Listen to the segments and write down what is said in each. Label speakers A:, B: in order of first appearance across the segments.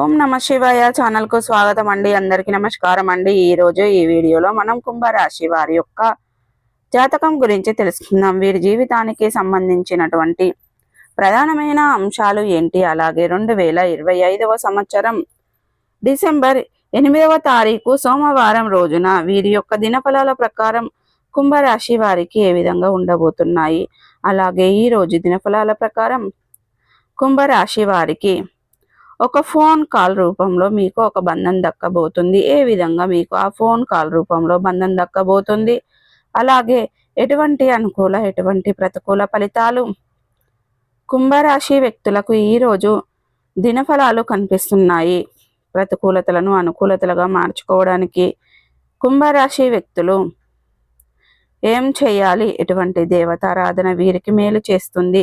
A: ఓం నమ శివాయ ఛానల్కు స్వాగతం అండి. అందరికి నమస్కారం అండి. ఈ రోజు ఈ వీడియోలో మనం కుంభరాశి వారి యొక్క జాతకం గురించి తెలుసుకుందాం. వీరి జీవితానికి సంబంధించినటువంటి ప్రధానమైన అంశాలు ఏంటి? అలాగే రెండు వేల ఇరవై ఐదవ సంవత్సరం డిసెంబర్ ఎనిమిదవ తారీఖు సోమవారం రోజున వీరి యొక్క దినఫలాల ప్రకారం కుంభరాశి వారికి ఏ విధంగా ఉండబోతున్నాయి? అలాగే ఈ రోజు దినఫలాల ప్రకారం కుంభరాశి వారికి ఒక ఫోన్ కాల్ రూపంలో మీకు ఒక బంధం దక్కబోతుంది. ఏ విధంగా మీకు ఆ ఫోన్ కాల్ రూపంలో బంధం దక్కబోతుంది? అలాగే ఎటువంటి అనుకూల ఎటువంటి ప్రతికూల ఫలితాలు? కుంభరాశి వ్యక్తులకు ఈరోజు దినఫలాలు కనిపిస్తున్నాయి. ప్రతికూలతలను అనుకూలతలుగా మార్చుకోవడానికి కుంభరాశి వ్యక్తులు ఏం చేయాలి? ఎటువంటి దేవతారాధన వీరికి మేలు చేస్తుంది?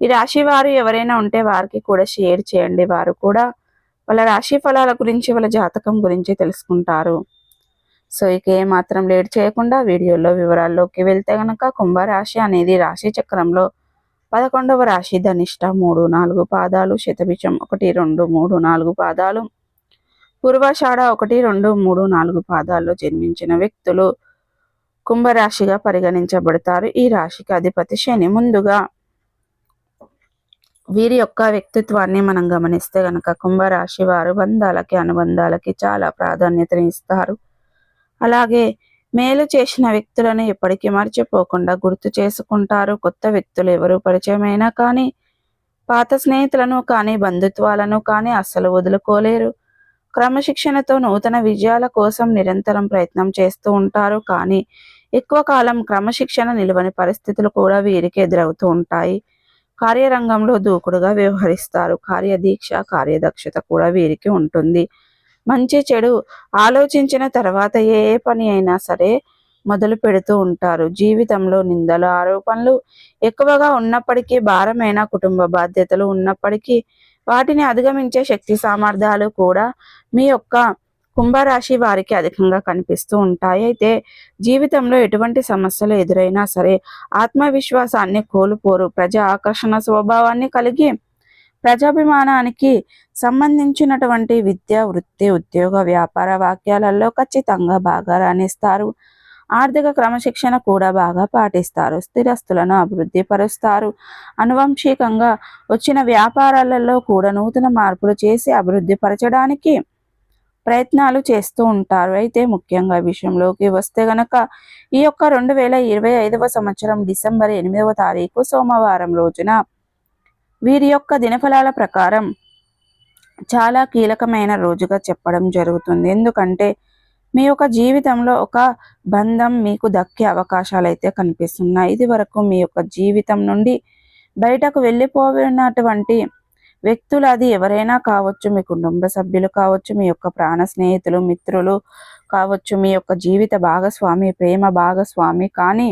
A: ఈ రాశి వారు ఎవరైనా ఉంటే వారికి కూడా షేర్ చేయండి. వారు కూడా వాళ్ళ రాశి ఫలాల గురించి వాళ్ళ జాతకం గురించి తెలుసుకుంటారు. సో ఇక ఏమాత్రం లేట్ చేయకుండా వీడియోలో వివరాల్లోకి వెళ్తే గనక కుంభరాశి అనేది రాశి చక్రంలో పదకొండవ రాశి ధనిష్ట మూడు నాలుగు పాదాలు శతభిషం ఒకటి రెండు మూడు నాలుగు పాదాలు పూర్వాషాఢ ఒకటి రెండు మూడు నాలుగు పాదాల్లో జన్మించిన వ్యక్తులు కుంభరాశిగా పరిగణించబడతారు. ఈ రాశికి అధిపతి శని ముందుగా వీరి యొక్క వ్యక్తిత్వాన్ని మనం గమనిస్తే గనక కుంభరాశి వారు బంధాలకి అనుబంధాలకి చాలా ప్రాధాన్యతని ఇస్తారు. అలాగే మేలు చేసిన వ్యక్తులను ఎప్పటికీ మర్చిపోకుండా గుర్తు చేసుకుంటారు. కొత్త వ్యక్తులు ఎవరు పరిచయమైనా కానీ పాత స్నేహితులను కానీ బంధుత్వాలను కానీ అస్సలు వదులుకోలేరు. క్రమశిక్షణతో నూతన విజయాల కోసం నిరంతరం ప్రయత్నం చేస్తూ ఉంటారు. కానీ ఎక్కువ కాలం క్రమశిక్షణ నిలువని పరిస్థితులు కూడా వీరికి ఎదురవుతూ ఉంటాయి. కార్యరంగంలో దూకుడుగా వ్యవహరిస్తారు. కార్యదీక్ష కార్యదక్షత కూడా వీరికి ఉంటుంది. మంచి చెడు ఆలోచించిన తర్వాత ఏ ఏ పని అయినా సరే మొదలు పెడుతూ ఉంటారు. జీవితంలో నిందలు ఆరోపణలు ఎక్కువగా ఉన్నప్పటికీ భారమైన కుటుంబ బాధ్యతలు ఉన్నప్పటికీ వాటిని అధిగమించే శక్తి సామర్థ్యాలు కూడా మీ యొక్క కుంభరాశి వారికి అధికంగా కనిపిస్తూ ఉంటాయి. అయితే జీవితంలో ఎటువంటి సమస్యలు ఎదురైనా సరే ఆత్మవిశ్వాసాన్ని కోల్పోరు. ప్రజా ఆకర్షణ స్వభావాన్ని కలిగి ప్రజాభిమానానికి సంబంధించినటువంటి విద్య వృత్తి ఉద్యోగ వ్యాపార వాక్యాలలో ఖచ్చితంగా బాగా రాణిస్తారు. ఆర్థిక క్రమశిక్షణ కూడా బాగా పాటిస్తారు. స్థిరస్తులను అభివృద్ధి పరుస్తారు. అనువంశికంగా వచ్చిన వ్యాపారాలలో కూడా నూతన మార్పులు చేసి అభివృద్ధి పరచడానికి ప్రయత్నాలు చేస్తూ ఉంటారు. అయితే ముఖ్యంగా విషయంలోకి వస్తే గనక ఈ యొక్క రెండు వేల ఇరవై ఐదవ సంవత్సరం డిసెంబర్ ఎనిమిదవ తారీఖు సోమవారం రోజున వీరి యొక్క దినఫలాల ప్రకారం చాలా కీలకమైన రోజుగా చెప్పడం జరుగుతుంది. ఎందుకంటే మీ యొక్క జీవితంలో ఒక బంధం మీకు దక్కే అవకాశాలు అయితే కనిపిస్తున్నాయి. ఇది వరకు మీ యొక్క జీవితం నుండి బయటకు వెళ్ళిపోయినటువంటి వ్యక్తులు అది ఎవరైనా కావచ్చు మీ కుటుంబ సభ్యులు కావచ్చు మీ యొక్క ప్రాణ స్నేహితులు మిత్రులు కావచ్చు మీ యొక్క జీవిత భాగస్వామి ప్రేమ భాగస్వామి. కానీ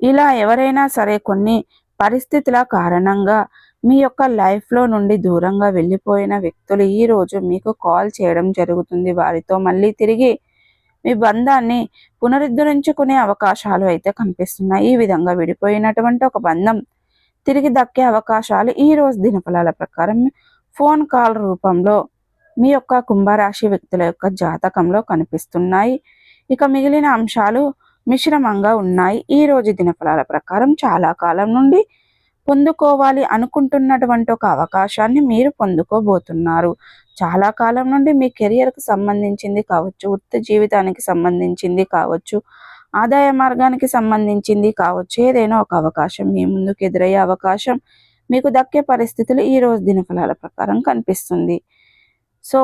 A: ఇలా ఎవరైనా సరే కొన్ని పరిస్థితుల కారణంగా మీ యొక్క లైఫ్లో నుండి దూరంగా వెళ్ళిపోయిన వ్యక్తులు ఈ రోజు మీకు కాల్ చేయడం జరుగుతుంది. వారితో మళ్ళీ తిరిగి మీ బంధాన్ని పునరుద్ధరించుకునే అవకాశాలు అయితే కనిపిస్తున్నాయి. ఈ విధంగా విడిపోయినటువంటి ఒక బంధం తిరిగి దక్కే అవకాశాలు ఈ రోజు దినఫలాల ప్రకారం ఫోన్ కాల్ రూపంలో మీ యొక్క కుంభరాశి వ్యక్తుల యొక్క జాతకంలో కనిపిస్తున్నాయి. ఇక మిగిలిన అంశాలు మిశ్రమంగా ఉన్నాయి. ఈ రోజు దినఫలాల ప్రకారం చాలా కాలం నుండి పొందుకోవాలి అనుకుంటున్నటువంటి ఒక అవకాశాన్ని మీరు పొందుకోబోతున్నారు. చాలా కాలం నుండి మీ కెరియర్కు సంబంధించింది కావచ్చు వృత్తి జీవితానికి సంబంధించింది కావచ్చు ఆదాయ మార్గానికి సంబంధించింది కావచ్చు. ఏదైనా ఒక అవకాశం మీ ముందుకు ఎదురయ్యే అవకాశం మీకు దక్కే పరిస్థితులు ఈ రోజు దినఫలాల ప్రకారం కనిపిస్తుంది. సో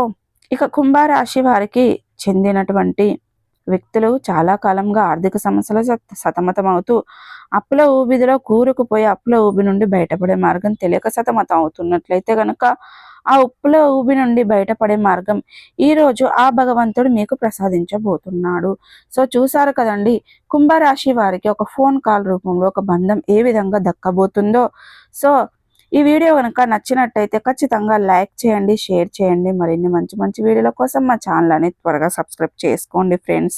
A: ఇక కుంభరాశి వారికి చెందినటువంటి వ్యక్తులు చాలా కాలంగా ఆర్థిక సమస్యలు సతమతం అవుతూ అప్పుల ఊబిదిలో కూరుకుపోయి అప్పుల ఊబి నుండి బయటపడే మార్గం తెలియక సతమతం అవుతున్నట్లయితే కనుక ఆ ఉప్పులో ఊబి నుండి బయటపడే మార్గం. ఈరోజు ఆ భగవంతుడు మీకు ప్రసాదించబోతున్నాడు. సో చూసారు కదండి కుంభరాశి వారికి ఒక ఫోన్ కాల్ రూపంలో ఒక బంధం ఏ విధంగా దక్కబోతుందో. సో ఈ వీడియో కనుక నచ్చినట్టయితే ఖచ్చితంగా లైక్ చేయండి షేర్ చేయండి. మరిన్ని మంచి మంచి వీడియోల కోసం మా ఛానల్ అనేది త్వరగా సబ్స్క్రైబ్ చేసుకోండి ఫ్రెండ్స్.